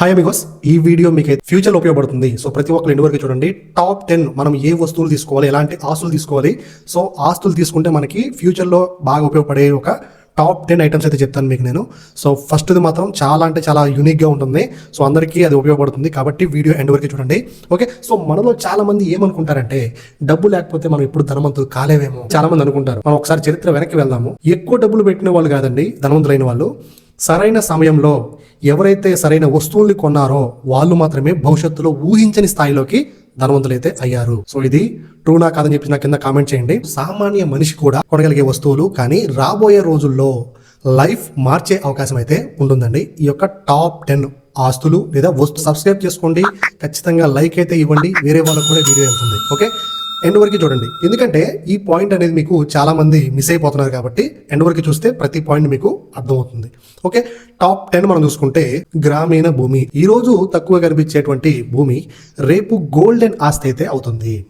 Hi amigos ఈ video మీకు future ఉపయోగపడుతుంది. సో ప్రతి ఒక్కరు ఇంటి వరకు చూడండి. టాప్ టెన్ మనం ఏ వస్తువులు తీసుకోవాలి ఎలాంటి ఆస్తులు తీసుకోవాలి. సో ఆస్తులు తీసుకుంటే మనకి ఫ్యూచర్లో బాగా ఉపయోగపడే ఒక టాప్ టెన్ ఐటమ్స్ అయితే చెప్తాను మీకు నేను. సో ఫస్ట్ది మాత్రం చాలా అంటే చాలా యూనిక్గా ఉంటుంది. సో అందరికీ అది ఉపయోగపడుతుంది కాబట్టి వీడియో ఎండ్ వరకు చూడండి. ఓకే సో మనలో చాలా మంది ఏమనుకుంటారంటే డబ్బు లేకపోతే మనం ఎప్పుడు ధనవంతులు కాలేవేమో. చాలా మంది అనుకుంటారు. మనం ఒకసారి చరిత్ర వెనక్కి వెళ్దాము. ఎక్కువ డబ్బులు పెట్టిన వాళ్ళు కాదండి ధనవంతులైన వాళ్ళు. సరైన సమయంలో ఎవరైతే సరైన వస్తువుల్ని కొన్నారో వాళ్ళు మాత్రమే భవిష్యత్తులో ఊహించని స్థాయిలోకి ధనవంతులైతే అయ్యారు. సో ఇది ట్రూ నా కాదని చెప్పి నా కింద కామెంట్ చేయండి. సామాన్య మనిషి కూడా కొనగలిగే వస్తువులు కానీ రాబోయే రోజుల్లో లైఫ్ మార్చే అవకాశం అయితే ఉంటుందండి. ఈ యొక్క టాప్ టెన్ ఆస్తులు లేదా వస్తు సబ్స్క్రైబ్ చేసుకోండి. ఖచ్చితంగా లైక్ అయితే ఇవ్వండి. వేరే వాళ్ళకు కూడా వీడియో వెళ్తుంది. ఓకే? ఎండ్ వరకు చూడండి. ఎందుకంటే ఈ పాయింట్ అనేది మీకు చాలా మంది మిస్ అయిపోతున్నారు కాబట్టి ఎండ్ వరకు చూస్తే ప్రతి పాయింట్ మీకు అర్థమవుతుంది. ఓకే? టాప్ టెన్ మనం చూసుకుంటే గ్రామీణ భూమి. ఈ రోజు తక్కువ కనిపించేటువంటి భూమి రేపు గోల్డెన్ ఆస్తి అయితే అవుతుంది.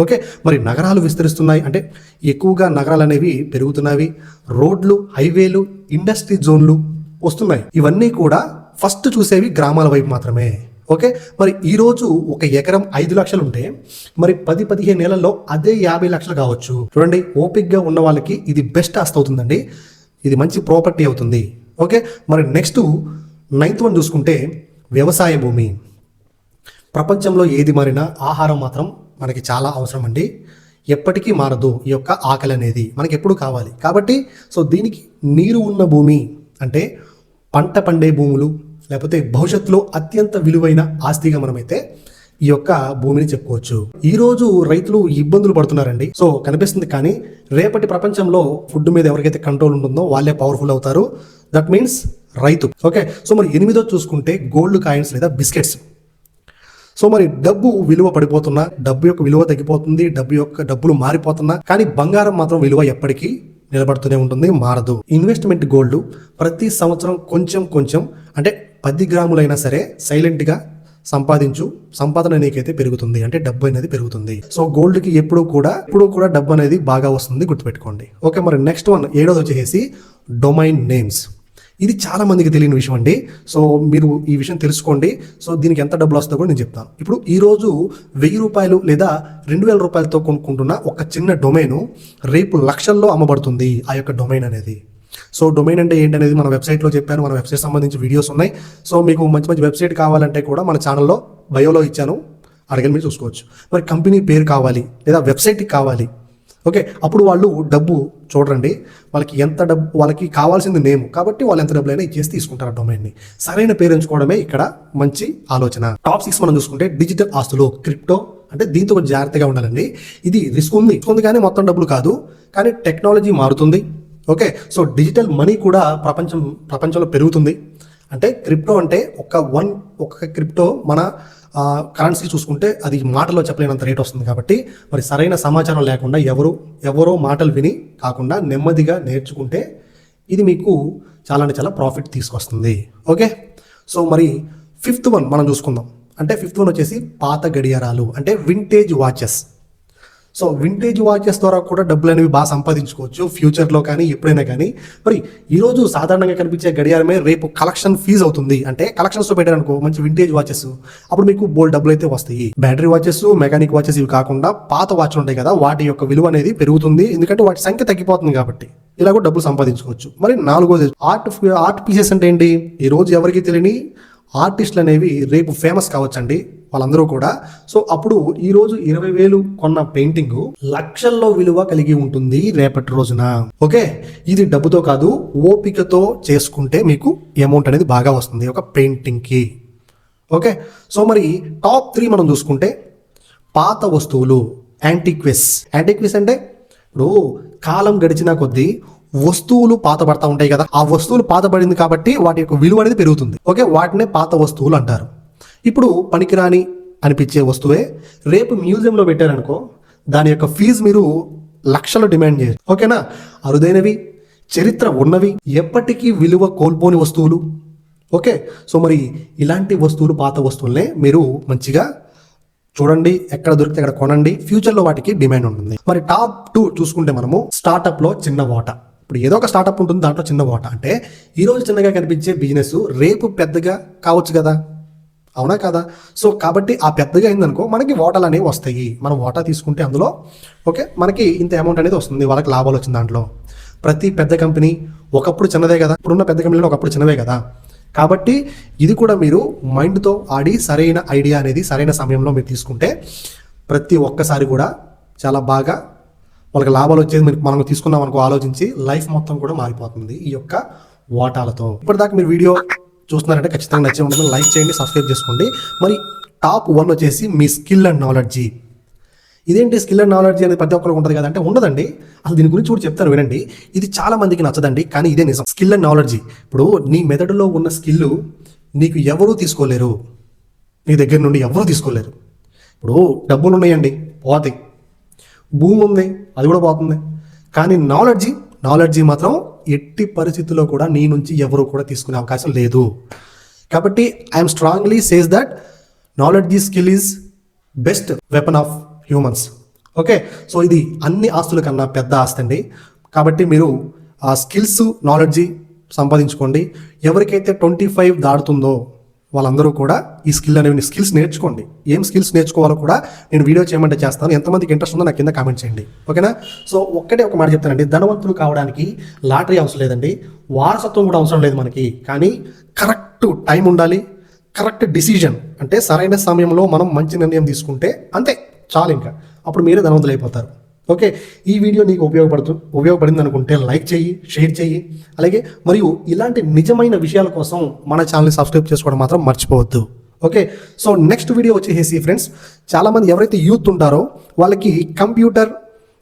ఓకే? మరి నగరాలు విస్తరిస్తున్నాయి. అంటే ఎక్కువగా నగరాలు అనేవి పెరుగుతున్నవి రోడ్లు హైవేలు ఇండస్ట్రీ జోన్లు వస్తున్నాయి. ఇవన్నీ కూడా ఫస్ట్ చూసేవి గ్రామాల వైపు మాత్రమే. ఓకే? మరి ఈరోజు ఒక ఎకరం ఐదు లక్షలు ఉంటే మరి పది పదిహేను నెలల్లో అదే యాభై లక్షలు కావచ్చు. చూడండి ఓపిక్గా ఉన్న వాళ్ళకి ఇది బెస్ట్ ఆస్తి అవుతుందండి. ఇది మంచి ప్రాపర్టీ అవుతుంది. ఓకే? మరి నెక్స్ట్ నైన్త్ వన్ చూసుకుంటే వ్యవసాయ భూమి. ప్రపంచంలో ఏది మారినా ఆహారం మాత్రం మనకి చాలా అవసరం అండి. ఎప్పటికీ మారదు ఈ యొక్క ఆకలి అనేది. మనకి ఎప్పుడు కావాలి. కాబట్టి సో దీనికి నీరు ఉన్న భూమి అంటే పంట పండే భూములు లేకపోతే భవిష్యత్తులో అత్యంత విలువైన ఆస్తిగా మనమైతే ఈ యొక్క భూమిని చెప్పుకోవచ్చు. ఈ రోజు రైతులు ఇబ్బందులు పడుతున్నారండి. సో కనిపిస్తుంది కానీ రేపటి ప్రపంచంలో ఫుడ్ మీద ఎవరికైతే కంట్రోల్ ఉంటుందో వాళ్ళే పవర్ఫుల్ అవుతారు. దట్ మీన్స్ రైతు. ఓకే సో మరి ఎనిమిదో చూసుకుంటే గోల్డ్ కాయిన్స్ లేదా బిస్కెట్స్. సో మరి డబ్బు విలువ పడిపోతున్నా డబ్బు యొక్క విలువ తగ్గిపోతుంది డబ్బు యొక్క డబ్బులు మారిపోతున్నా కానీ బంగారం మాత్రం విలువ ఎప్పటికీ నిలబడుతూనే ఉంటుంది మారదు. ఇన్వెస్ట్మెంట్ గోల్డ్ ప్రతి సంవత్సరం కొంచెం కొంచెం అంటే పది గ్రాములైనా సరే సైలెంట్గా సంపాదించు. సంపాదన నీకైతే పెరుగుతుంది. అంటే డబ్బు అనేది పెరుగుతుంది. సో గోల్డ్కి ఎప్పుడు కూడా ఎప్పుడు కూడా డబ్బు అనేది బాగా వస్తుంది. గుర్తుపెట్టుకోండి. ఓకే మరి నెక్స్ట్ వన్ ఏడోది వచ్చేసి డొమైన్ నేమ్స్. ఇది చాలా మందికి తెలియని విషయం అండి. సో మీరు ఈ విషయం తెలుసుకోండి. సో దీనికి ఎంత డబ్బులు వస్తుందో కూడా నేను చెప్తాను. ఇప్పుడు ఈ రోజు వెయ్యి రూపాయలు లేదా రెండు వేల రూపాయలతో కొనుక్కుంటున్న ఒక చిన్న డొమైన్ రేపు లక్షల్లో అమ్మబడుతుంది ఆ యొక్క డొమైన్ అనేది. సో డొమైన్ అంటే ఏంటనేది మన వెబ్సైట్లో చెప్పాను. మన వెబ్సైట్ సంబంధించి వీడియోస్ ఉన్నాయి. సో మీకు మంచి మంచి వెబ్సైట్ కావాలంటే కూడా మన ఛానల్లో బయోలో ఇచ్చాను. అడగని మీరు చూసుకోవచ్చు. మరి కంపెనీ పేరు కావాలి లేదా వెబ్సైట్ కావాలి. ఓకే అప్పుడు వాళ్ళు డబ్బు చూడండి. వాళ్ళకి ఎంత డబ్బు వాళ్ళకి కావాల్సింది నేమ్. కాబట్టి వాళ్ళు ఎంత డబ్బులైనా ఇచ్చేసి తీసుకుంటారు ఆ డొమైన్ని. సరైన పేరు ఎంచుకోవడమే ఇక్కడ మంచి ఆలోచన. టాప్ సిక్స్ మనం చూసుకుంటే డిజిటల్ ఆస్తులు క్రిప్టో అంటే దీంతో కొంచెం జాగ్రత్తగా ఉండాలండి. ఇది రిస్క్ ఉంది. ఉంది కానీ మొత్తం డబ్బులు కాదు. కానీ టెక్నాలజీ మారుతుంది. ఓకే సో డిజిటల్ మనీ కూడా ప్రపంచం ప్రపంచంలో పెరుగుతుంది. అంటే క్రిప్టో అంటే ఒక వన్ ఒక క్రిప్టో మన కరెన్సీ చూసుకుంటే అది మాటలో చెప్పలేనంత రేట్ వస్తుంది కాబట్టి మరి సరైన సమాచారం లేకుండా ఎవరు ఎవరో మాటలు విని కాకుండా నెమ్మదిగా నేర్చుకుంటే ఇది మీకు చాలా అంటే చాలా ప్రాఫిట్ తీసుకొస్తుంది. ఓకే సో మరి ఫిఫ్త్ వన్ మనం చూసుకుందాం. అంటే ఫిఫ్త్ వన్ వచ్చేసి పాత గడియారాలు అంటే vintage watches so vintage watches ద్వారా కూడా డబ్బులు అనేవి బాగా సంపాదించుకోవచ్చు ఫ్యూచర్లో కానీ ఎప్పుడైనా కానీ. మరి ఈరోజు సాధారణంగా కనిపించే గడియారమే రేపు కలెక్షన్ ఫీజ్ అవుతుంది. అంటే కలెక్షన్స్తో పెట్టారనుకో మంచి వింటేజ్ వాచెస్ అప్పుడు మీకు బోల్ డబ్బులు అయితే వస్తాయి. బ్యాటరీ వాచెస్ మెకానిక్ వాచెస్ ఇవి కాకుండా పాత వాచ్లు ఉంటాయి కదా వాటి యొక్క విలువ అనేది పెరుగుతుంది. ఎందుకంటే వాటి సంఖ్య తగ్గిపోతుంది కాబట్టి ఇలా కూడా డబ్బులు సంపాదించుకోవచ్చు. మరి నాలుగోది ఆర్ట్ ఆర్ట్ పీసెస్ అంటే ఏంటి? ఈ రోజు ఎవరికి తెలియని ఆర్టిస్టులు అనేవి రేపు ఫేమస్ కావచ్చండి వాళ్ళందరూ కూడా. సో అప్పుడు ఈరోజు ఇరవై వేలు కొన్న పెయింటింగ్ లక్షల్లో విలువ కలిగి ఉంటుంది రేపటి రోజున. ఓకే? ఇది డబ్బుతో కాదు ఓపికతో చేసుకుంటే మీకు అమౌంట్ అనేది బాగా వస్తుంది ఒక పెయింటింగ్కి. ఓకే? సో మరి టాప్ త్రీ మనం చూసుకుంటే పాత వస్తువులు యాంటిక్వెస్. యాంటిక్వెస్ అంటే ఇప్పుడు కాలం గడిచిన కొద్దీ వస్తువులు పాతబడతా ఉంటాయి కదా ఆ వస్తువులు పాతబడింది కాబట్టి వాటి యొక్క విలువ అనేది పెరుగుతుంది. ఓకే వాటినే పాత వస్తువులు అంటారు. ఇప్పుడు పనికిరాని అనిపించే వస్తువే రేపు మ్యూజియంలో పెట్టారనుకో దాని యొక్క ఫీజు మీరు లక్షలు డిమాండ్ చేయరు ఓకేనా? అరుదైనవి చరిత్ర ఉన్నవి ఎప్పటికీ విలువ కోల్పోని వస్తువులు. ఓకే సో మరి ఇలాంటి వస్తువులు పాత వస్తువులనే మీరు మంచిగా చూడండి ఎక్కడ దొరికితే అక్కడ కొనండి ఫ్యూచర్లో వాటికి డిమాండ్ ఉంటుంది. మరి టాప్ టూ చూసుకుంటే మనము స్టార్టప్లో చిన్న వాటా. ఇప్పుడు ఏదో ఒక స్టార్టప్ ఉంటుంది దాంట్లో చిన్న వాటా. అంటే ఈ రోజు చిన్నగా కనిపించే బిజినెస్ రేపు పెద్దగా కావచ్చు కదా? అవునా కదా? సో కాబట్టి ఆ పెద్దగా అయిందనుకో మనకి వాటాలు అనేవి వస్తాయి. మనం వాటా తీసుకుంటే అందులో ఓకే మనకి ఇంత అమౌంట్ అనేది వస్తుంది వాళ్ళకి లాభాలు వచ్చిన దాంట్లో. ప్రతి పెద్ద కంపెనీ ఒకప్పుడు చిన్నదే కదా? ఇప్పుడున్న పెద్ద కంపెనీలు ఒకప్పుడు చిన్నవే కదా? కాబట్టి ఇది కూడా మీరు మైండ్తో ఆడి సరైన ఐడియా అనేది సరైన సమయంలో మీరు తీసుకుంటే ప్రతి ఒక్కసారి కూడా చాలా బాగా వాళ్ళకి లాభాలు వచ్చేది మనం తీసుకున్నాం అనుకో ఆలోచించి లైఫ్ మొత్తం కూడా మారిపోతుంది ఈ యొక్క వాటాలతో. ఇప్పటిదాకా మీరు వీడియో చూస్తున్నారంటే ఖచ్చితంగా నచ్చే ఉంటుంది. లైక్ చేయండి సబ్స్క్రైబ్ చేసుకోండి. మరి టాప్ వన్ వచ్చేసి మీ స్కిల్ అండ్ నాలెడ్జీ. ఇదేంటి స్కిల్ అండ్ నాలెడ్జ్ అనేది ప్రతి ఒక్కరికి ఉంటుంది కదా అంటే ఉండదండి. అసలు దీని గురించి కూడా చెప్తాను వినండి. ఇది చాలా మందికి నచ్చదండి కానీ ఇదే నిజం. Skill and knowledge. ఇప్పుడు నీ మెదడులో ఉన్న స్కిల్ నీకు ఎవరూ తీసుకోలేరు. నీ దగ్గర నుండి ఎవరూ తీసుకోలేరు. ఇప్పుడు డబ్బులు ఉన్నాయండి పోతాయి. భూమి ఉంది అది కూడా పోతుంది. కానీ నాలెడ్జీ నాలెడ్జీ మాత్రం ఎట్టి పరిస్థితుల్లో కూడా నీ నుంచి ఎవరు కూడా తీసుకునే అవకాశం లేదు. కాబట్టి I'm strongly says that knowledge skill is best weapon of humans. Okay so ఇది అన్ని ఆస్తుల కన్నా పెద్ద ఆస్తి అండి. కాబట్టి మీరు ఆ స్కిల్స్ నాలెడ్జీ సంపాదించుకోండి. ఎవరికైతే ట్వంటీ ఫైవ్ దాడుతుందో వాళ్ళందరూ కూడా ఈ స్కిల్ అనేవి స్కిల్స్ నేర్చుకోండి. ఏం స్కిల్స్ నేర్చుకోవాలో కూడా నేను వీడియో చేయమంటే చేస్తాను. ఎంతమందికి ఇంట్రెస్ట్ ఉందో నాకు కింద కామెంట్ చేయండి. ఓకేనా? సో ఒక్కటే ఒక మాట చెప్తానండి. ధనవంతులు కావడానికి లాటరీ అవసరం లేదండి. వారసత్వం కూడా అవసరం లేదు మనకి. కానీ కరెక్ట్ టైం ఉండాలి. కరెక్ట్ డిసిజన్ అంటే సరైన సమయంలో మనం మంచి నిర్ణయం తీసుకుంటే అంతే. చాలు ఇంకా. అప్పుడు మీరే ధనవంతులు అయిపోతారు ఓకే ఈ వీడియో నీకు ఉపయోగపడుతు ఉపయోగపడింది అనుకుంటే లైక్ చేయి షేర్ చేయి అలాగే మరియు ఇలాంటి నిజమైన విషయాల కోసం మన ఛానల్ని సబ్స్క్రైబ్ చేసుకోవడం మాత్రం మర్చిపోవద్దు. ఓకే సో నెక్స్ట్ వీడియో వచ్చేసి ఫ్రెండ్స్ చాలామంది ఎవరైతే యూత్ ఉంటారో వాళ్ళకి కంప్యూటర్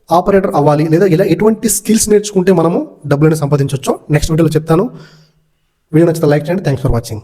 ఆపరేటర్ అవ్వాలి లేదా ఇలా ఎటువంటి స్కిల్స్ నేర్చుకుంటే మనము డబ్బులను సంపాదించవచ్చో నెక్స్ట్ వీడియోలో చెప్తాను. వీడియో నచ్చితే లైక్ చేయండి. Thanks for watching